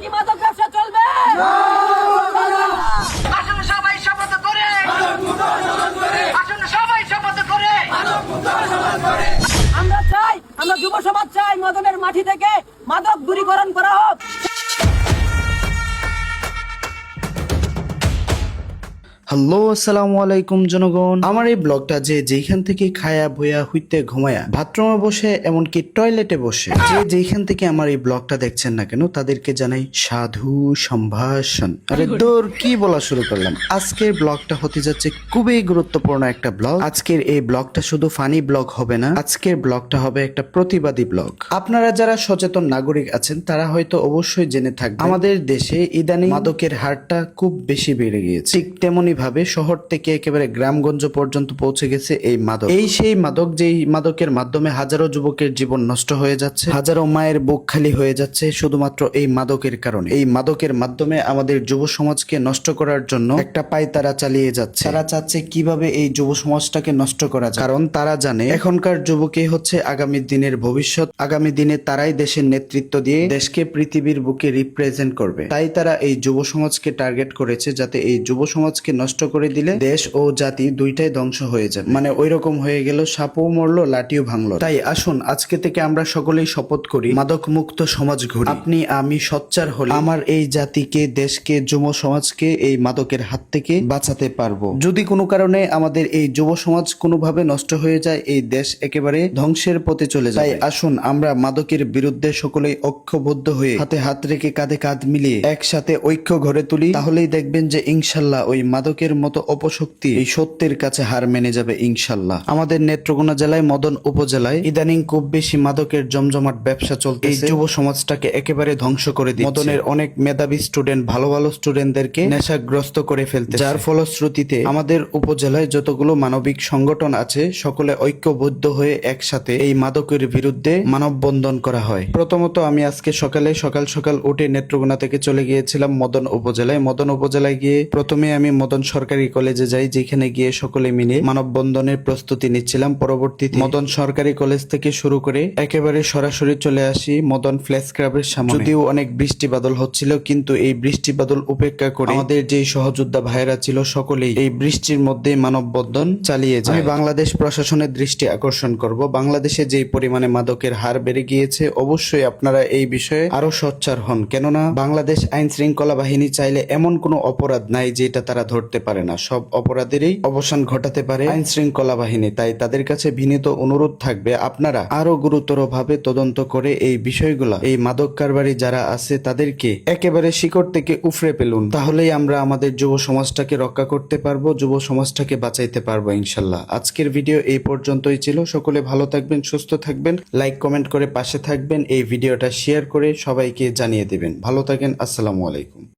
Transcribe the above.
কি মাদক ব্যবসা চলবে। আসুন সবাই শপথ করে। আসুন সবাই শপথ করে। আমরা চাই আমরা যুব সমাজ চাই মদনের মাটি থেকে মাদক দূরীকরণ করা হোক। হ্যালো আসসালামু আলাইকুম জনগণ। আমার এই ব্লগটা যে যেখান থেকে খায়া বইয়া হইতে ঘুমায়া বাথরুমে বসে এমনকি টয়লেটে বসে যে যেখান থেকে আমার এই ব্লগটা দেখছেন না কেন তাদেরকে জানাই সাধু সম্ভাষণ। আরে দূর কি বলা শুরু করলাম? আজকের ব্লগটা হতে যাচ্ছে খুবই গুরুত্বপূর্ণ একটা ব্লগ। আজকের এই ব্লগটা শুধু ফানি ব্লগ হবে না আজকের ব্লগটা হবে একটা প্রতিবাদী ব্লগ। আপনারা যারা সচেতন নাগরিক আছেন তারা হয়তো অবশ্যই জেনে থাকবেন আমাদের দেশে ইদানিং মাদকের হারটা খুব বেশি বেড়ে গিয়েছে। ঠিক তেমনি ভাবে শহর থেকে একেবারে গ্রামগঞ্জ পর্যন্ত পৌঁছে গেছে এই মাদক। এই সেই মাদক যেই মাদকের মাধ্যমে হাজারো যুবকের জীবন নষ্ট হয়ে যাচ্ছে, হাজারো মায়ের বুক খালি হয়ে যাচ্ছে শুধুমাত্র এই মাদকের কারণে। এই মাদকের মাধ্যমে আমাদের যুব সমাজকে নষ্ট করার জন্য একটা পায় তারা চালিয়ে যাচ্ছে। তারা চাচ্ছে কীভাবে এই যুব সমাজটাকে নষ্ট করা যায়। কারণ তারা জানে এখনকার যুবকে হচ্ছে আগামী দিনের ভবিষ্যৎ, আগামী দিনে তারাই দেশের নেতৃত্ব দিয়ে দেশকে পৃথিবীর বুকে রিপ্রেজেন্ট করবে। তাই তারা এই যুব সমাজকে টার্গেট করেছে যাতে এই যুব সমাজকে নষ্ট করে দিলে দেশ ও জাতি দুইটাই ধ্বংস হয়ে যাবে। মানে ওই রকম হয়ে গেল, সাপও মরলো, লাঠিও ভাঙলো। তাই আসুন, আজকে থেকে আমরা সকলেই শপথ করি মাদক মুক্ত সমাজ ঘুরি আপনি আমি সচ্চার হলে আমার এই জাতিকে, দেশকে, যুব সমাজকে এই মাদকের হাত থেকে বাঁচাতে পারব। যদি কোনো কারণে আমাদের এই যুব সমাজ কোনোভাবে নষ্ট হয়ে যায়, এই দেশ একেবারে ধ্বংসের পথে চলে যায় তাই আসুন, আমরা মাদকের বিরুদ্ধে সকলেই ঐক্যবদ্ধ হয়ে হাতে হাত রেখে কাঁধে কাঁধ মিলিয়ে একসাথে ঐক্য গড়ে তুলি। তাহলেই দেখবেন যে ইনশাল্লাহ ওই মাদকের মতো অপশক্তি এই সত্যের কাছে হার মেনে যাবে ইনশাল্লাহ। আমাদের নেত্রকোনা জেলায় মদন উপজেলায় ইদানিং খুব বেশি মাদকের জমজমাট ব্যবসা চলতে এই যুব সমাজটাকে একেবারে ধ্বংস করে দিচ্ছে। মদনের অনেক মেধাবী স্টুডেন্ট ভালো ভালো স্টুডেন্টদেরকে নেশাগ্রস্ত করে ফেলতে যার ফলশ্রুতিতে আমাদের উপজেলায় যতগুলো মানবিক সংগঠন আছে, সকলে ঐক্যবদ্ধ হয়ে একসাথে এই মাদকের বিরুদ্ধে মানববন্ধন করা হয়। প্রথমত আমি আজকে সকালে সকাল সকাল উঠে নেত্রকোনা থেকে চলে গিয়েছিলাম মদন উপজেলায়। মদন উপজেলায় গিয়ে প্রথমে আমি মদন সরকারি কলেজে যাই, যেখানে গিয়ে সকলে মিলে মানববন্ধনের প্রস্তুতি নিচ্ছিলাম। পরবর্তীতে মদন সরকারি কলেজ থেকে শুরু করে একেবারে সরাসরি চলে আসি মদন ফ্ল্যাশ ক্লাবের সামনে। যদিও অনেক বৃষ্টি বাদল হচ্ছিল, কিন্তু এই বৃষ্টি বাদল উপেক্ষা করে আমাদের যে সহযোদ্ধা ভাইরা ছিল সকলেই এই বৃষ্টির মধ্যে মানববন্ধন চালিয়ে যায়। আমি বাংলাদেশ প্রশাসনের দৃষ্টি আকর্ষণ করব। বাংলাদেশে যেই পরিমাণে মাদকের হার বেড়ে গিয়েছে, অবশ্যই আপনারা এই বিষয়ে আরও সোচ্চার হন। কেননা বাংলাদেশ আইন শৃঙ্খলা বাহিনী চাইলে এমন কোনো অপরাধ নাই যেটা তারা ধরতে পারে না। সব অপরাধেরই অবসান ঘটাতে পারে আইন শৃঙ্খলা বাহিনী। তাই তাদের কাছে বিনীত অনুরোধ থাকবে, আপনারা আরও গুরুতর ভাবে তদন্ত করে এই বিষয়গুলা, এই মাদক কারবারি যারা আছে তাদেরকে একেবারে শিকড় থেকে উফরে পেলুন তাহলেই আমরা আমাদের যুব সমাজটাকে রক্ষা করতে পারব, যুব সমাজটাকে বাঁচাইতে পারব, ইনশাল্লাহ। আজকের ভিডিও এই পর্যন্তই ছিল। সকলে ভালো থাকবেন, সুস্থ থাকবেন। লাইক, কমেন্ট করে পাশে থাকবেন। এই ভিডিওটা শেয়ার করে সবাইকে জানিয়ে দিবেন। ভালো থাকেন, আসসালামু আলাইকুম।